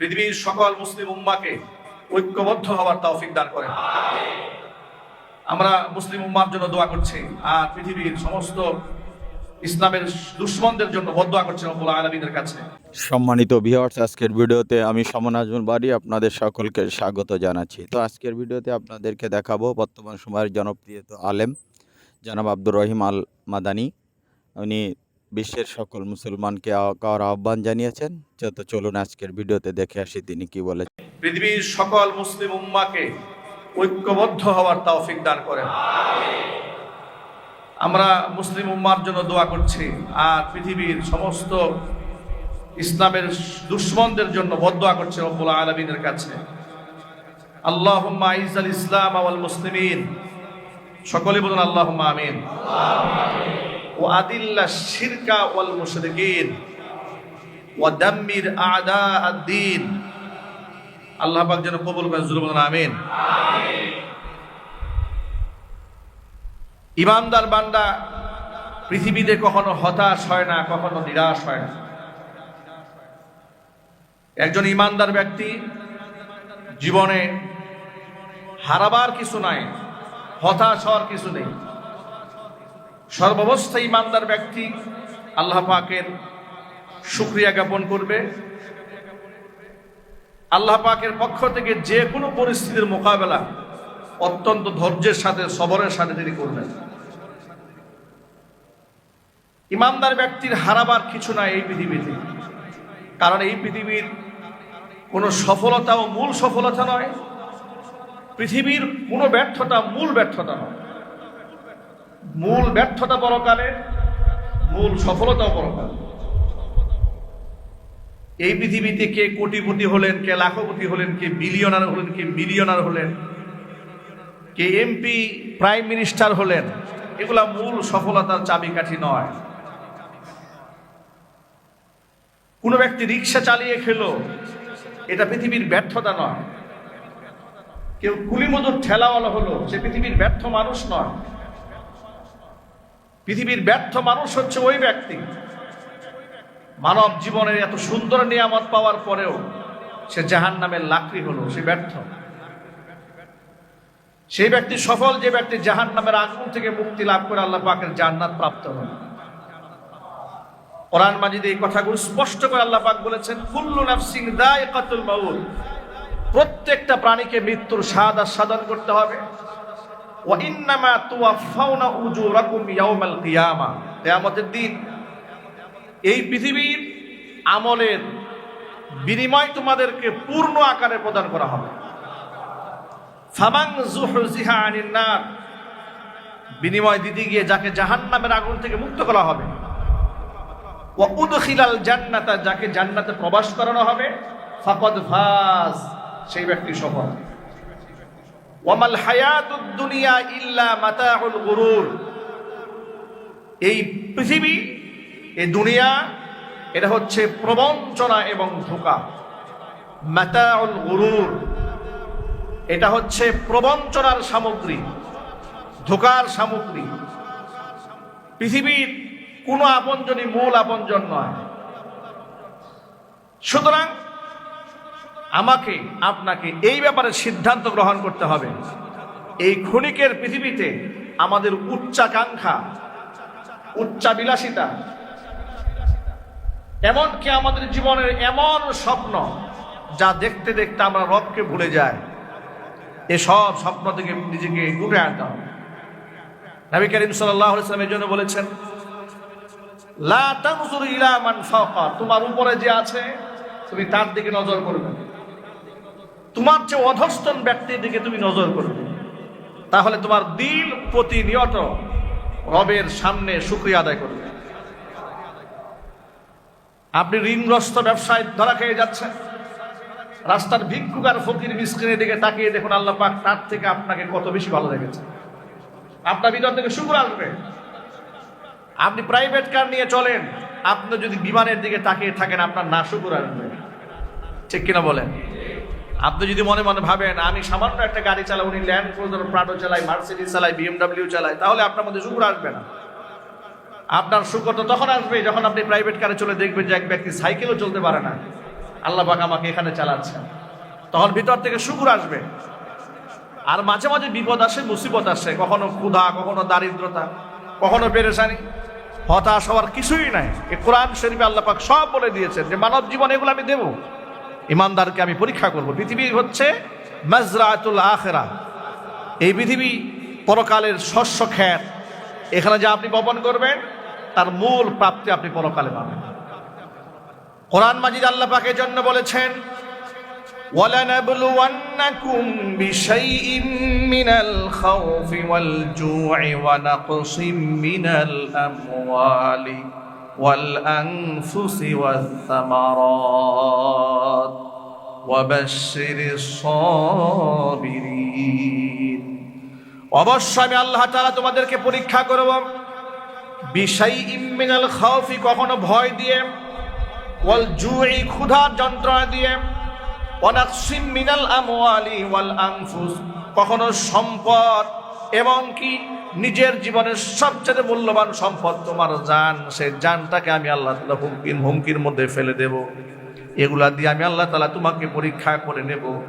পৃথিবীর সকল মুসলিম উম্মাকে ঐক্যবদ্ধ হওয়ার তৌফিক দান করেন। আমরা মুসলিম উম্মার জন্য দোয়া করছি, আর পৃথিবীর সমস্ত ইসলামের দুশ্মনদের জন্য বদোয়া রব্বুল আলমীদের কাছে। সম্মানিত ভিউয়ার্স আজকের ভিডিওতে আমি সমন আজমল বাড়ি আপনাদের সকলকে স্বাগত জানাচ্ছি। তো আজকের ভিডিওতে আপনাদেরকে দেখাবো বর্তমান সময়ের জনপ্রিয় আলেম, জনাব আব্দুর রহিম আল মাদানি উনি বিশ্বের সকল মুসলমানকে আহ্বান জানিয়েছেন। যত চলুন আজকের ভিডিওতে দেখে আসি তিনি কি বলেছেন। পৃথিবীর সকল মুসলিম উম্মাকে ঐক্যবদ্ধ হওয়ার তৌফিক দান করেন। আমরা মুসলিম উম্মার জন্য দোয়া করছি আর পৃথিবীর সমস্ত ইসলামের দুশ্মনদের জন্য বদোয়া করছি রব্বুল আলমিনের কাছে। আল্লাহ আল ইসলাম আওয়াল মুসলিমিন। সকলে বলুন আল্লাহ আমিন। ওয়াল মুশরিকিন ওয়া দাম্মির আদা আদ-দ্বীন আল্লাহ পাক যেন কবুল করেন বলুন, আমিন। ইমানদার বান্দা, পৃথিবীতে কখনো হতাশ হয় না, কখনো নিরাশ হয় না। একজন ইমানদার ব্যক্তি জীবনে হারাবার কিছু নাই, হতাশ হওয়ার কিছু নেই। সর্বাবস্থায় ইমানদার ব্যক্তি আল্লাহ পাকের শুক্রিয়া জ্ঞাপন করবে। আল্লাহ পাকের পক্ষ থেকে যে কোনো পরিস্থিতির মোকাবেলা অত্যন্ত ধৈর্যের সাথে, সবরের সাথে তিনি করবেন। ইমানদার ব্যক্তির হারাবার কিছু নাই এই পৃথিবীতে। কারণ এই পৃথিবীর কোনো সফলতা ও মূল সফলতা নয়। পৃথিবীর কোনো ব্যর্থতা মূল ব্যর্থতা নয়। মূল ব্যর্থতা পরকালে, মূল সফলতাও পরকালে। এই পৃথিবীতে কে কোটিপতি হলেন, কে লাখপতি হলেন, কে বিলিয়নার হলেন, কে মিলিয়নার হলেন, কে এমপি প্রাইম মিনিস্টার হলেন, এগুলা মূল সফলতার চাবিকাঠি নয়। কোনো ব্যক্তি রিক্সা চালিয়ে খেলো, এটা পৃথিবীর ব্যর্থতা নয়। কেউ কুলিমজুর ঠেলাওয়ালা হলো, সে পৃথিবীর ব্যর্থ মানুষ নয়। পৃথিবীর ব্যর্থ মানুষ হচ্ছে ওই ব্যক্তি। মানব জীবনের এত সুন্দর নিয়ামত পাওয়ার পরেও সে জাহান নামের লাকড়ি হলো, সে ব্যর্থ। সেই ব্যক্তি সফল, যে ব্যক্তি জাহান নামের আগুন থেকে মুক্তি লাভ করে আল্লাহ পাকের জান্নাত প্রাপ্ত হল কোরআন মাজিদে এই কথাগুলো স্পষ্ট করে আল্লাহ পাক বলেছেন, কুল্লু নাফসিং দায়িকাতুল মাউত। প্রত্যেকটা প্রাণীকে মৃত্যুর স্বাদ আস্বাদন করতে হবে। ওয়া ইন্নামা তুওয়াফাউনা উজুরাকুম দিন, এই পৃথিবীর আমলের বিনিময় তোমাদেরকে পূর্ণ আকারে প্রদান করা হবে। নার বিনিময় দিতে গিয়ে যাকে জাহান্নামের আগুন থেকে মুক্ত করা হবে। জান্নাতা, যাকে জান্নাতে প্রবেশ করানো হবে সেই ব্যক্তি সফল। ওয়ামাল হায়াতুদ দুনিয়া ইল্লা মাতাউল গুরুর। এই পৃথিবী, এই দুনিয়া, এটা হচ্ছে প্রবঞ্চনা এবং ধোকা। মাতাউল গুরুর, এটা হচ্ছে প্রবঞ্চনার সামগ্রী, ধোকার সামগ্রী। পৃথিবীর কোনো আপনজনই মূল আপনজন নয়। সুতরাং আমাকে, আপনাকে এই ব্যাপারে সিদ্ধান্ত গ্রহণ করতে হবে। এই ক্ষণিকের পৃথিবীতে আমাদের উচ্চাকাঙ্ক্ষা, উচ্চাবিলাসিতা, এমনকি আমাদের জীবনের এমন স্বপ্ন যা দেখতে দেখতে আমরা রবকে ভুলে যাই এসব স্বপ্ন থেকে নিজেকে দূরে আনতে হবে। নবী করিম সাল্লাহ ইসলামের জন্য বলেছেন তোমার উপরে যে আছে, তুমি তার দিকে নজর করবে। তোমার যে অধস্তন ব্যক্তির দিকে তুমি নজর করবে, তাহলে তোমার দিল প্রতিনিয়ত রবের সামনে শুক্রিয়া আদায় করবে। আপনি ঋণগ্রস্ত ব্যবসায় ধরা খেয়ে যাচ্ছেন। রাস্তার ভিক্ষুক আর ফকির মিসকিনের দিকে তাকিয়ে দেখুন আল্লাহ পাক তার থেকে আপনাকে কত বেশি ভালো লেগেছে আপনার ভিতর থেকে শুকুর আসবে। আপনি প্রাইভেট কার নিয়ে চলেন, আপনি যদি বিমানের দিকে তাকিয়ে থাকেন, আপনার না শুকুর আসবে। ঠিক কিনা বলেন? আপনি যদি মনে মনে ভাবেন, আমি সামান্য একটা গাড়ি চালাই, উনি ল্যান্ড ক্রুজার প্রাডো চালাই মার্সিডিজ চালাই বিএমডাব্লিউ চালাই, তাহলে আপনার মধ্যে শুকুর আসবে না। আপনার শুকর তো তখন আসবে যখন আপনি প্রাইভেট কারে চলে দেখবেন যে এক ব্যক্তি সাইকেলও চলতে পারে না। আল্লাহ পাক আমাকে এখানে চালাচ্ছেন। তখন ভিতর থেকে শুকুর আসবে। আর মাঝে মাঝে বিপদ আসে, মুসিবত আসে। কখনো ক্ষুধা, কখনো দারিদ্রতা, কখনো পেরেশানি। হতাশ হওয়ার কিছুই নাই। এ কোরআন শরীফে আল্লাহ পাক সব বলে দিয়েছেন যে মানব জীবন এগুলো আমি দেব। ইমানদারকে আমি পরীক্ষা করব পৃথিবী হচ্ছে মাজরাতুল আখেরা এই পৃথিবী পরকালের শস্য খ্যাত এখানে যা আপনি বপন করবেন তার মূল প্রাপ্তি আপনি পরকালে পাবেন কোরআন মাজিদ আল্লাহ পাকের জন্য বলেছেন ولنبلونكم بشيء من الخوف والجوع ونقص من الأموال والأنفس والثمرات وبشر الصابرين অবশ্যই আমি আল্লাহ তাআলা তোমাদেরকে পরীক্ষা করব বিষয় ইমিনাল খাউফি কখনো ভয় দিয়ে ওয়াল জুই ক্ষুধার যন্ত্রণা দিয়ে অনাকসিম মিনাল আমওয়ালি ওয়াল আনফুস কখনো সম্পদ এবং কি নিজের জীবনের সবচেয়ে মূল্যবান সম্পদ, তোমার জান, সেই জানটাকে আমি আল্লাহ তাআলা হুমকির হুমকির মধ্যে ফেলে দেব। এগুলা দিয়ে আমি আল্লাহ তাআলা তোমাকে পরীক্ষা করে নেব।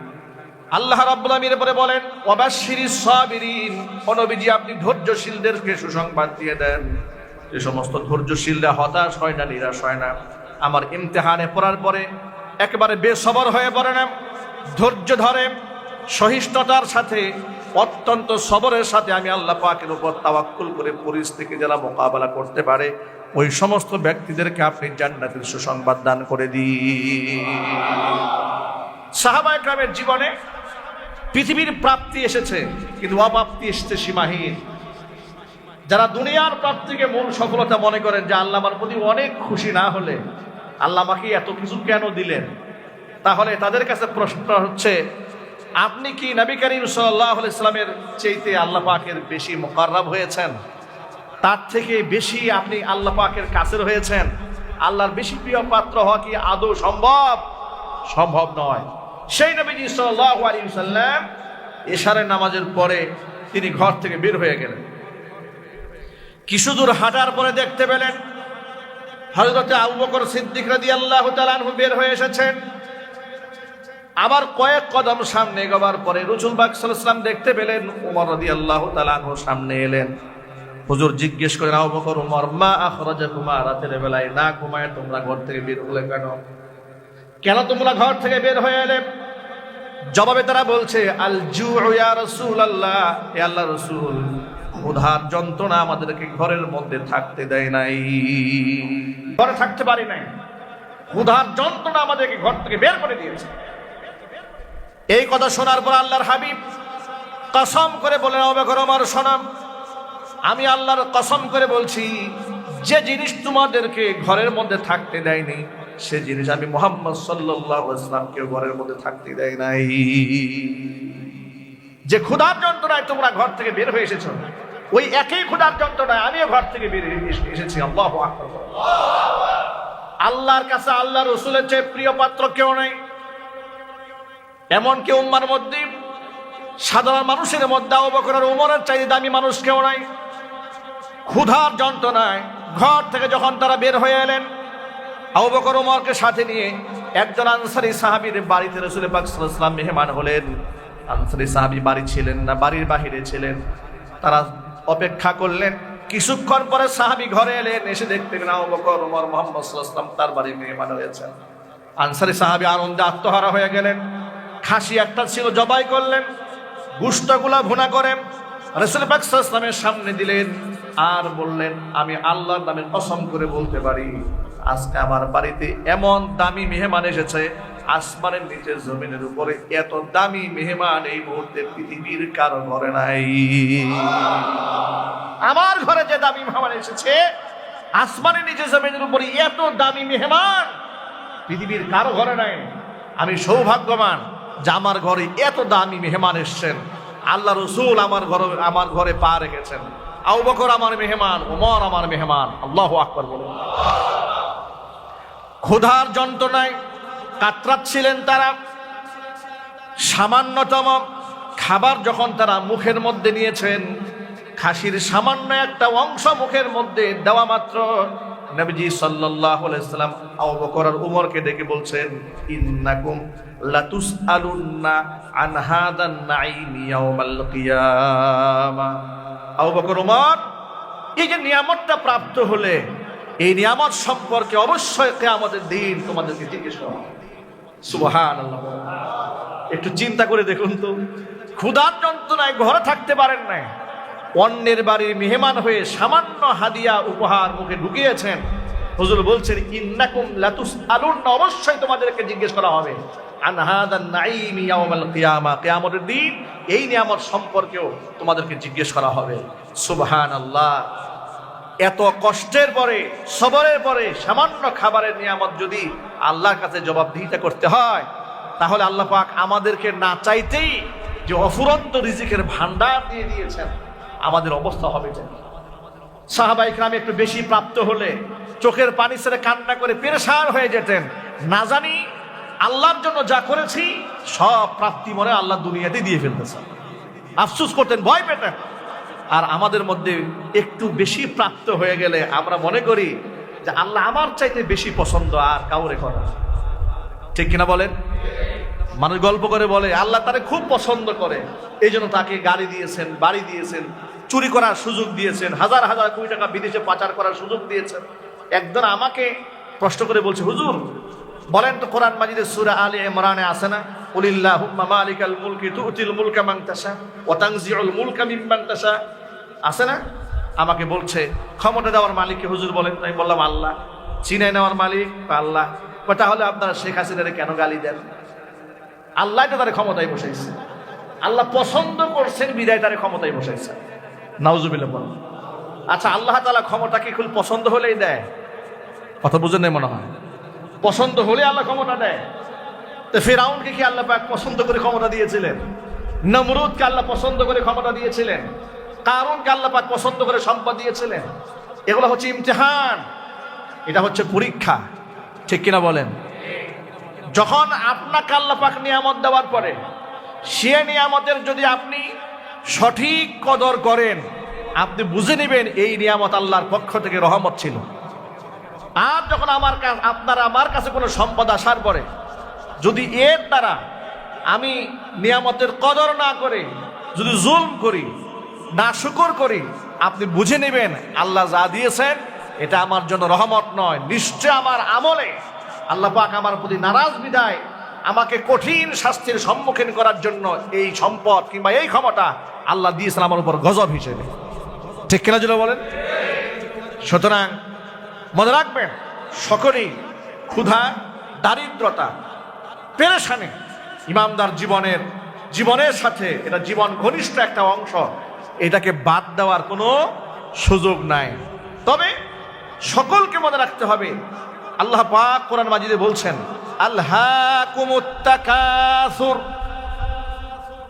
আল্লাহ রাব্বুল পরে বলেন, ওয়াবাশশিরিস সাবিরিন। ও নবীজি, আপনি ধৈর্যশীলদেরকে সুসংবাদ দিয়ে দেন। যে সমস্ত ধৈর্যশীলরা হতাশ হয় না, নিরাশ হয় না। আমার ইমতেহানে পড়ার পরে একেবারে বেসবর হয়ে পড়ে না। ধৈর্য ধরে, সহিষ্ণুতার সাথে অত্যন্ত সবরের সাথে আমি আল্লাহ পাকের উপর তাওয়াক্কুল করে পরিস্থিতি যারা মোকাবেলা করতে পারে, ওই সমস্ত ব্যক্তিদেরকে আপনি জান্নাতের সুসংবাদ দান করে দিন। সাহাবা একরামের জীবনে পৃথিবীর প্রাপ্তি এসেছে, কিন্তু অপ্রাপ্তি এসেছে সীমাহীন। যারা দুনিয়ার প্রাপ্তিকে মূল সফলতা মনে করেন যে আল্লাহ আমার প্রতি অনেক খুশি না হলে আল্লাহ আমাকে এত কিছু কেন দিলেন? তাহলে তাদের কাছে প্রশ্ন হচ্ছে আপনি কি নবী করিম সাল্লাহ ইসলামের চেইতে আল্লাহ পাকের বেশি মোকাররাব হয়েছেন? তার থেকে বেশি আপনি আল্লাহ পাকের কাছের হয়েছেন? আল্লাহর বেশি প্রিয় পাত্র হওয়া কি আদৌ সম্ভব? সম্ভব নয়। সেই নবীজি সাল্লাহ আলী সাল্লাম এশারের নামাজের পরে তিনি ঘর থেকে বের হয়ে গেলেন। কিছু দূর হাঁটার পরে দেখতে পেলেন হজরতে আবু বকর সিদ্দিক রাদি আল্লাহ তালানহু বের হয়ে এসেছেন। আবার কয়েক কদম সামনে এগোবার পরে রসুল বাক সাল্লাম দেখতে পেলেন উমর রদি আল্লাহ সামনে এলেন। হুজুর জিজ্ঞেস করেন, আবু বকর, উমর, মা আখরাজা কুমা রাতের বেলায় না ঘুমায়, তোমরা ঘর থেকে বের হলে কেন? কেন তোমরা ঘর থেকে বের হয়ে এলে? জবাবে তারা বলছে আল জু রসুল আল্লাহ এ আল্লাহ রসুল ক্ষুধার যন্ত্রণা আমাদেরকে ঘরের মধ্যে থাকতে দেয় নাই। ঘরে থাকতে পারি নাই। ক্ষুধার যন্ত্রণা আমাদেরকে ঘর থেকে বের করে দিয়েছে। এই কথা শোনার পর আল্লাহর হাবিব কসম করে বলেন অবেকর আমার শোনাম আমি আল্লাহর কসম করে বলছি, যে জিনিস তোমাদেরকে ঘরের মধ্যে থাকতে দেয়নি, সে জিনিস আমি মোহাম্মদ সাল্লাহ ইসলামকে ঘরের মধ্যে থাকতে দেয় নাই। যে ক্ষুধার যন্ত্রণায় তোমরা ঘর থেকে বের হয়ে এসেছ, ওই একই ক্ষুধার যন্ত্রণায় আমিও ঘর থেকে বের এসেছি। আল্লাহ আল্লাহর কাছে আল্লাহ রসুলের চেয়ে প্রিয় পাত্র কেউ নেই। এমন কেউ উম্মার মধ্যে সাধারণ মানুষের মধ্যে অবকরের উমরের চাইতে দামি মানুষ কেউ নাই। ক্ষুধার যন্ত্রণায় ঘর থেকে যখন তারা বের হয়ে এলেন, আবু বকর উমরকে সাথে নিয়ে একজন আনসারি সাহাবীর বাড়িতে রসুল পাক সাল্লাল্লাহু মেহমান হলেন। আনসারি সাহাবী বাড়ি ছিলেন না, বাড়ির বাহিরে ছিলেন। তারা অপেক্ষা করলেন। কিছুক্ষণ পরে সাহাবী ঘরে এলেন, এসে দেখতে পেলেন আবু বকর উমর মোহাম্মদ তার বাড়ি মেহমান হয়েছেন। আনসারি সাহাবী আনন্দে আত্মহারা হয়ে গেলেন। খাসি একটা ছিল, জবাই করলেন গুস্তগুলা ভুনা করেন। রসুল পাক সাল্লাল্লাহু সামনে দিলেন আর বললেন, আমি আল্লাহর নামে কসম করে বলতে পারি, আজকে আমার বাড়িতে এমন দামি মেহমান এসেছে, আসমানের নিচে জমিনের উপরে এত দামি মেহমান এই মুহূর্তে পৃথিবীর কারও ঘরে নাই। আমার ঘরে যে দামি মেহমান এসেছে, আসমানের নিচে জমিনের উপরে এত দামি মেহমান, পৃথিবীর কারও ঘরে নাই। আমি সৌভাগ্যবান যে আমার ঘরে এত দামি মেহমান এসছেন। আল্লাহ রসুল আমার ঘরে আমার ঘরে পা রেখেছেন। আউ বকর আমার মেহমান, উমর আমার মেহমান। আল্লাহ আকবর বলুন। ক্ষুধার যন্ত্রণায় কাতরাচ্ছিলেন তারা। সামান্যতম খাবার যখন তারা মুখের মধ্যে নিয়েছেন, খাসির সামান্য একটা অংশ মুখের মধ্যে দেওয়া মাত্র নবীজি সাল্লাল্লাহু আলাইহি সাল্লাম আবু বকর আর উমরকে ডেকে বলছেন, ইন্নাকুম লাতুসআলুন্না আন হাদান নাঈম ইয়াউমাল কিয়ামা। আবু বকর, উমর, এই যে নিয়ামতটা প্রাপ্ত হলে, এই নিয়ামত সম্পর্কে অবশ্যই কিয়ামতের দিন তোমাদেরকে জিজ্ঞেস করা সুবহানাল্লাহ। একটু চিন্তা করে দেখুন তো, ক্ষুধার যন্ত্রণায় ঘরে থাকতে পারেন নাই। অন্যের বাড়ির মেহমান হয়ে সামান্য হাদিয়া উপহার মুখে ঢুকিয়েছেন। হুজুর বলছেন, ইন্নাকুম লাতুস আলুন অবশ্যই তোমাদেরকে জিজ্ঞেস করা হবে। কিয়ামতের দিন এই নিয়ামত সম্পর্কেও তোমাদেরকে জিজ্ঞেস করা হবে। সুবহানাল্লাহ, এত কষ্টের পরে, সবরের পরে সামান্য খাবারের নিয়ামত যদি আল্লাহর কাছে জবাবদিহিতা করতে হয়, তাহলে আল্লাহ পাক আমাদেরকে না চাইতেই যে অফুরন্ত রিজিকের ভান্ডার দিয়ে দিয়েছেন। আমাদের অবস্থা হবে যে সাহাবাই গ্রামে একটু বেশি প্রাপ্ত হলে চোখের পানি ছেড়ে কান্না করে পেরেশান হয়ে যেতেন। না জানি আল্লাহর জন্য যা করেছি, সব প্রাপ্তি মনে আল্লাহ দুনিয়াতে দিয়ে ফেলতেছেন আফসুস করতেন, ভয় পেতেন। আর আমাদের মধ্যে একটু বেশি প্রাপ্ত হয়ে গেলে আমরা মনে করি যে আল্লাহ আমার চাইতে বেশি পছন্দ আর কাউরে করা। ঠিক কিনা বলেন? মানুষ গল্প করে, বলে, আল্লাহ তারে খুব পছন্দ করে। এই জন্য তাকে গাড়ি দিয়েছেন, বাড়ি দিয়েছেন, চুরি করার সুযোগ দিয়েছেন, হাজার হাজার কোটি টাকা বিদেশে পাচার করার সুযোগ দিয়েছেন। একজন আমাকে প্রশ্ন করে বলছে, হুজুর, বলেন তো কোরআন মাজিদের সুরা আলী ইমরানে আসে না? উলিল্লাহুম্মা মালিকাল মুলকি তুতিল মুলকা মান তাশা, ওয়া তানজিউল মুলকা মিম্মান তাশা। আছে না? আমাকে বলছে, ক্ষমতা দেওয়ার মালিককে হুজুর বলেন। আমি বললাম, আল্লাহ চিনাই নেওয়ার মালিক? আল্লাহ। তাহলে আপনারা শেখ হাসিনারে কেন গালি দেন? আল্লাহ তো তার ক্ষমতায় বসাইছে। আল্লাহ পছন্দ করছেন, বিদায় তার ক্ষমতায় বসাইছে। নাউজুবিল্লাহ আচ্ছা আল্লাহ তালা ক্ষমতা কি খুব পছন্দ হলেই দেয়। কথা বুঝেন মনে হয়? পছন্দ হলে আল্লাহ ক্ষমতা দেয়। তো ফেরাউনকে কি আল্লাহ পাক পছন্দ করে ক্ষমতা দিয়েছিলেন? নমরুদকে আল্লাহ পছন্দ করে ক্ষমতা দিয়েছিলেন? কারণকে আল্লাহ পাক পছন্দ করে সম্পদ দিয়েছিলেন? এগুলো হচ্ছে ইমতেহান। এটা হচ্ছে পরীক্ষা। ঠিক কিনা বলেন? যখন আপনাকে আল্লাহ পাক নিয়ামত দেওয়ার পরে, সে নিয়ামতের যদি আপনি সঠিক কদর করেন, আপনি বুঝে নেবেন এই নিয়ামত আল্লাহর পক্ষ থেকে রহমত ছিল। আর যখন আমার আপনার আমার কাছে কোনো সম্পদ আসার পরে, যদি এর দ্বারা আমি নিয়ামতের কদর না করে, যদি জুলম করি, না শুকর করি, আপনি বুঝে নেবেন আল্লাহ যা দিয়েছেন, এটা আমার জন্য রহমত নয়। নিশ্চয় আমার আমলে আল্লাহ পাক আমার প্রতি নারাজ বিদায়। আমাকে কঠিন শাস্তির সম্মুখীন করার জন্য এই সম্পদ কিংবা এই ক্ষমতা আল্লাহ দিয়েছেন আমার উপর গজব হিসেবে। ঠিক কিনা জন্য বলেন? সুতরাং মনে রাখবেন, সকলেই ক্ষুধা, দারিদ্রতা, পেরেশানে ইমামদার জীবনের জীবনের সাথে এটা জীবন ঘনিষ্ঠ একটা অংশ, এটাকে বাদ দেওয়ার কোনো সুযোগ নাই। তবে সকলকে মনে রাখতে হবে আল্লাহ পাক কোরআন মাজিদে বলছেন আল্লাহ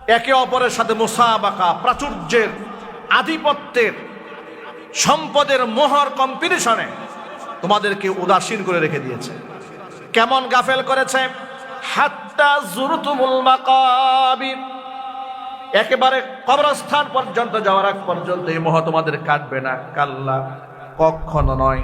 একে অপরের সাথে মোসাবাকা, প্রাচুর্যের আধিপত্যের, সম্পদের মোহর কম্পিটিশনে তোমাদেরকে উদাসীন করে রেখে দিয়েছে। কেমন গাফেল করেছে? একেবারে কবরস্থান পর্যন্ত যাওয়ার আগ পর্যন্ত এই মোহ তোমাদের কাটবে না, কাল্লা। কখনো নয়।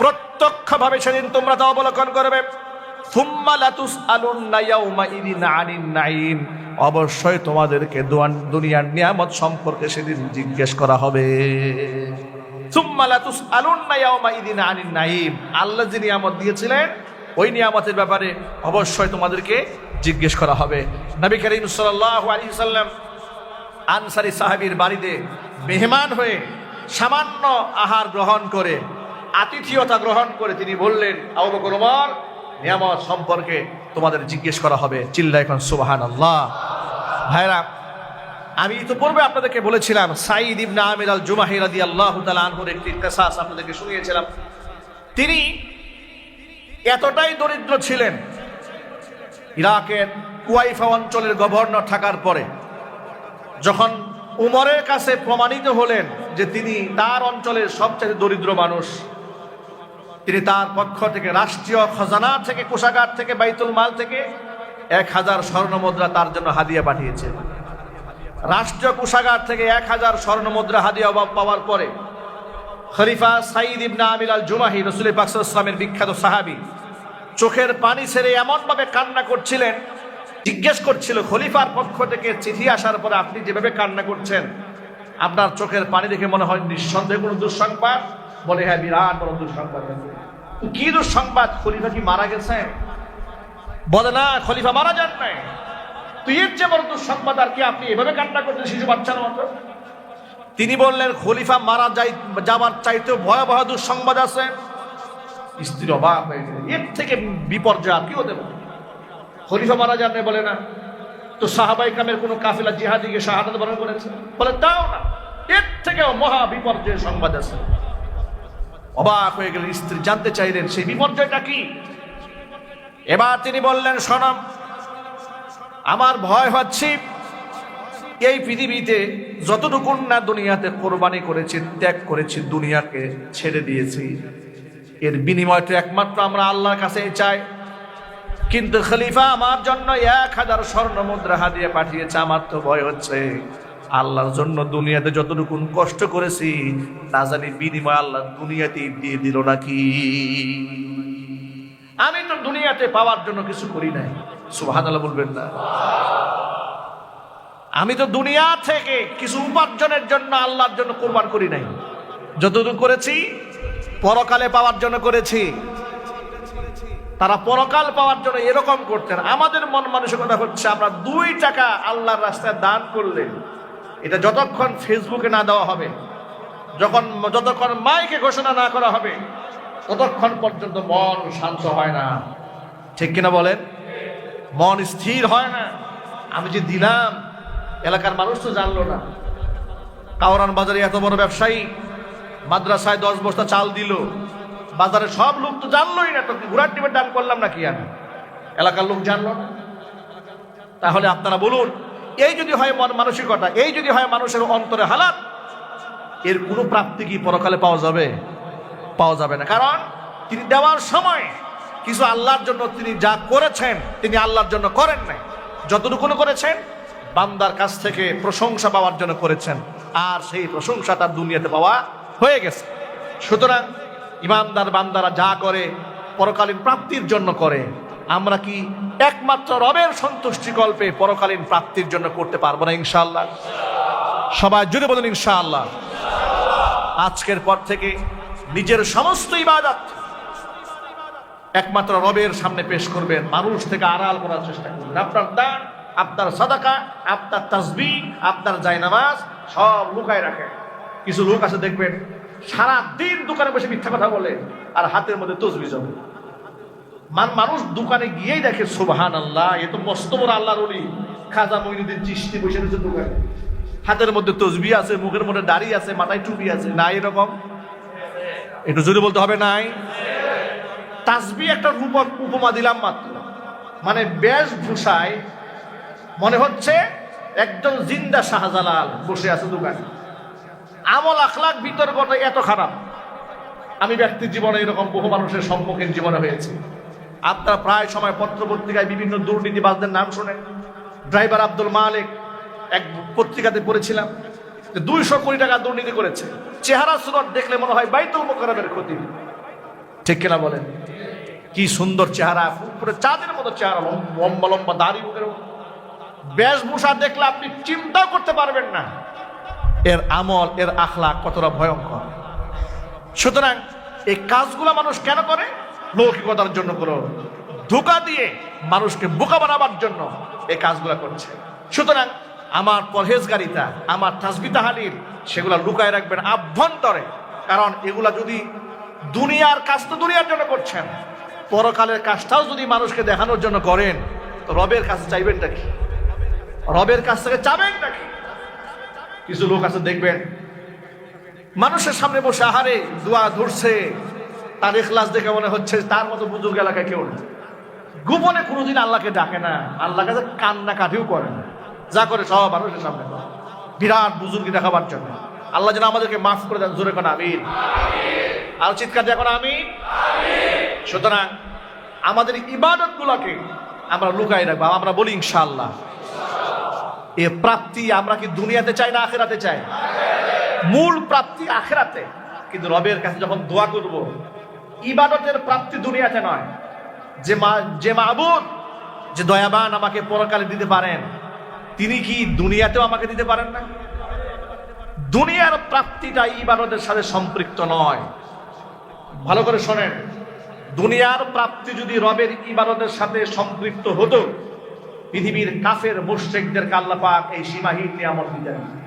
প্রত্যক্ষভাবে সেদিন তোমরা তা অবলোকন করবে। অবশ্যই তোমাদেরকে দুনিয়ার নিয়ামত সম্পর্কে সেদিন জিজ্ঞেস করা হবে। আল্লাহ যে নিয়ামত দিয়েছিলেন, ওই নিয়ামতের ব্যাপারে অবশ্যই তোমাদেরকে জিজ্ঞেস করা হবে। নবী করিম সাল্লাম আনসারি সাহাবীর বাড়িতে মেহমান হয়ে সামান্য আহার গ্রহণ করে আতিথিয়তা গ্রহণ করে তিনি বললেন, আবু বকর ওমর, নিয়ামত সম্পর্কে তোমাদের জিজ্ঞেস করা হবে। চিল্লা এখন সুবাহান আল্লাহ ভাইরা, আমি ইতিপূর্বে আপনাদেরকে বলেছিলাম সাইদ ইবনে আমির আল জুমাহি রাদিয়াল্লাহু তাআলা আনহুর একটি কিসাস আপনাদেরকে শুনিয়েছিলাম। তিনি এতটাই দরিদ্র ছিলেন, ইরাকের কুয়াইফা অঞ্চলের গভর্নর থাকার পরে, যখন উমরের কাছে প্রমাণিত হলেন যে তিনি তার অঞ্চলের সবচেয়ে দরিদ্র মানুষ তিনি তার পক্ষ থেকে রাষ্ট্রীয় খজানা থেকে, কোষাগার থেকে, বাইতুল মাল থেকে এক হাজার স্বর্ণ মুদ্রা তার জন্য হাদিয়া পাঠিয়েছেন রাষ্ট্রীয় কোষাগার থেকে এক হাজার স্বর্ণ মুদ্রা হাদিয়া পাওয়ার পরে খলিফা সাইদ ইবনা আমির আল জুমাহি রসুল ইসলামের বিখ্যাত সাহাবি, চোখের পানি ছেড়ে এমনভাবে কান্না করছিলেন, জিজ্ঞেস করছিল, খলিফার পক্ষ থেকে চিঠি আসার পরে আপনি যেভাবে কান্না করছেন, আপনার চোখের পানি দেখে মনে হয় নিঃসন্দেহে কোনো দুঃসংবাদ? বলে হ্যাঁ বিরাট বড় দুঃসংবাদ কি দুঃসংবাদ? খলিফা কি মারা গেছেন? বলে, না, খলিফা মারা যান নাই। তুই এর চেয়ে বড় দুঃসংবাদ আর কি আপনি এভাবে কান্না করছেন শিশু বাচ্চার মতো? তিনি বললেন, খলিফা মারা যাই, যাবার চাইতেও ভয়াবহ দুঃসংবাদ আছে। স্ত্রী অবাক হয়ে এর থেকে বিপর্যয় আর কি হতে পারে? খলিফা মারা যান নাই বলে না। তো সাহাবাই কামের কোনো কাফিলা জিহাদিকে শাহাদাত বরণ করেছে। বলে তাও না, এর থেকেও মহা বিপর্যয়ের সংবাদ আছে। অবাক হয়ে গেলেন, স্ত্রী জানতে চাইলেন, সেই বিপর্যয়টা কি? এবার তিনি বললেন, সনম, আমার ভয় হচ্ছে, এই পৃথিবীতে যতটুকুন না দুনিয়াতে কোরবানি করেছি, ত্যাগ করেছি, দুনিয়াকে ছেড়ে দিয়েছি। এর বিনিময়টা একমাত্র আমরা আল্লাহর কাছে চাই। কিন্তু খলিফা আমার জন্য এক হাজার স্বর্ণ মুদ্রা হাদিয়ে পাঠিয়েছে, আমার তো ভয় হচ্ছে। আল্লাহর জন্য দুনিয়াতে যতটুকু কষ্ট করেছি না জানি বিনিময় আল্লাহ দুনিয়াতেই দিয়ে দিল নাকি? আমি তো দুনিয়াতে পাওয়ার জন্য কিছু করি নাই। সুবাহান বলবেন না। আমি তো দুনিয়া থেকে কিছু উপার্জনের জন্য আল্লাহর জন্য কোরবান করি নাই। যতটুকু করেছি, পরকালে পাওয়ার জন্য করেছি। তারা পরকাল পাওয়ার জন্য এরকম করতেন। আমাদের মন মানসিকতা হচ্ছে আমরা দুই টাকা আল্লাহর রাস্তায় দান করলে এটা যতক্ষণ ফেসবুকে না দেওয়া হবে, যখন, যতক্ষণ মাইকে ঘোষণা না করা হবে, ততক্ষণ পর্যন্ত মন শান্ত হয় না। ঠিক কিনা বলেন? মন স্থির হয় না। আমি যে দিলাম, এলাকার মানুষ তো জানলো না। কাওরান বাজারে এত বড় ব্যবসায়ী, মাদ্রাসায় দশ বস্তা চাল দিল। বাজারে সব লোক তো জানলোই না তো ঘোরার টিমের দান করলাম না কি আমি? এলাকার লোক জানলো না। তাহলে আপনারা বলুন এই যদি হয় মন মানসিকতা, এই যদি হয় মানুষের অন্তরে হালাত, এর কোনো প্রাপ্তি কি পরকালে পাওয়া যাবে? পাওয়া যাবে না। কারণ তিনি দেওয়ার সময় কিছু আল্লাহর জন্য তিনি যা করেছেন, তিনি আল্লাহর জন্য করেন নাই। যতটুকু করেছেন, বান্দার কাছ থেকে প্রশংসা পাওয়ার জন্য করেছেন। আর সেই প্রশংসা তার দুনিয়াতে পাওয়া হয়ে গেছে। সুতরাং ইমানদার বান্দারা যা করে, পরকালীন প্রাপ্তির জন্য করে। আমরা কি একমাত্র রবের সন্তুষ্টি গল্পে পরকালীন প্রাপ্তির জন্য করতে পারব না, ইনশাআল্লাহ? সবাই জুড়ে বলেন, ইনশাআল্লাহ। আজকের পর থেকে নিজের সমস্ত ইবাদত একমাত্র রবের সামনে পেশ করবেন। মানুষ থেকে আড়াল করার চেষ্টা করবেন আপনার দান, আপনার সাদাকা, আপনার তাসবি, আপনার জায়নামাজ সব লুকায় রাখেন। কিছু লোক আছে দেখবেন সারা দিন দোকানে বসে মিথ্যা কথা বলে আর হাতের মধ্যে তসবি জমে। মান মানুষ দোকানে গিয়েই দেখে সুবহান আল্লাহ এ তো মস্ত বড় আল্লাহর অলি খাজা মইনুদ্দিন চিশতি বসে রয়েছে দোকানে। হাতের মধ্যে তসবি আছে, মুখের মধ্যে দাড়ি আছে, মাথায় টুপি আছে। না এরকম? একটু জোরে বলতে হবে, নাই? তাসবি একটা রূপক উপমা দিলাম মাত্র। মানে বেশ বেশভূষায় মনে হচ্ছে একজন জিন্দা শাহজালাল বসে আছে দোকানে। আমল আখলাক বিতর্কটা এত খারাপ। আমি ব্যক্তির জীবনে এরকম বহু মানুষের সম্মুখীন জীবনে হয়েছে। আপনারা প্রায় সময় পত্র পত্রিকায় বিভিন্ন দুর্নীতিবাজদের নাম শোনেন। ড্রাইভার আব্দুল মালিক এক পত্রিকাতে পড়েছিলাম যে দুইশো কোটি টাকা দুর্নীতি করেছে। চেহারা সুরত দেখলে মনে হয় বাইতুল মোকারমের ক্ষতি। ঠিক কিনা বলেন? কি সুন্দর চেহারা পুরো চাঁদের মতো চেহারা লম- লম্বা লম্বা দাড়ি মুখের বেশভূষা দেখলে আপনি চিন্তাও করতে পারবেন না। এর আমল, এর আখলা কতটা ভয়ঙ্কর। সুতরাং এই কাজগুলো মানুষ কেন করে? লৌকিকতার জন্য করো ধোকা দিয়ে মানুষকে বোকা বানাবার জন্য এই কাজগুলো করছে। সুতরাং আমার পরহেজগারিতা, আমার তাসবিতাহালির সেগুলো লুকায় রাখবেন আভ্যন্তরে। কারণ এগুলা যদি দুনিয়ার কাজ তো দুনিয়ার জন্য করছেন, পরকালের কাজটাও যদি মানুষকে দেখানোর জন্য করেন, তো রবের কাছে চাইবেন নাকি রবের কাছ থেকে চাবেনটা নাকি কিছু লোক আছে দেখবেন, মানুষের সামনে বসে আহারে দোয়া ধরছে তার এখলাস দেখে মনে হচ্ছে তার মতো বুজুর্গ এলাকায় কেউ নেই গোপনে কোনোদিন আল্লাহকে ডাকে না। আল্লাহ কাছে কান্না কাটিও করে না। যা করে সব মানুষের সামনে বিরাট বুজুর্গি দেখাবার জন্য। আল্লাহ যেন আমাদেরকে মাফ করে দেন। জোরে কোন আমিন। আর চিৎকার দিয়ে এখন আমি সুতরাং আমাদের ইবাদত গুলাকে আমরা লুকাই রাখব। আমরা বলি ইনশাল্লাহ এ প্রাপ্তি আমরা কি দুনিয়াতে চাই না আখেরাতে চাই? মূল প্রাপ্তি আখেরাতে। কিন্তু রবের কাছে যখন দোয়া করব ইবাদতের প্রাপ্তি দুনিয়াতে নয়। যে মা, যে মাহবুদ যে দয়াবান আমাকে পরকালে দিতে পারেন, তিনি কি দুনিয়াতেও আমাকে দিতে পারেন না? দুনিয়ার প্রাপ্তিটা ইবাদতের সাথে সম্পৃক্ত নয়। ভালো করে শোনেন, দুনিয়ার প্রাপ্তি যদি রবের ইবাদতের সাথে সম্পৃক্ত হতো, পৃথিবীর কাফের মুশ্রিকদেরকে আল্লাহ পাক এই সীমাহীন নিয়ামত দিতেন।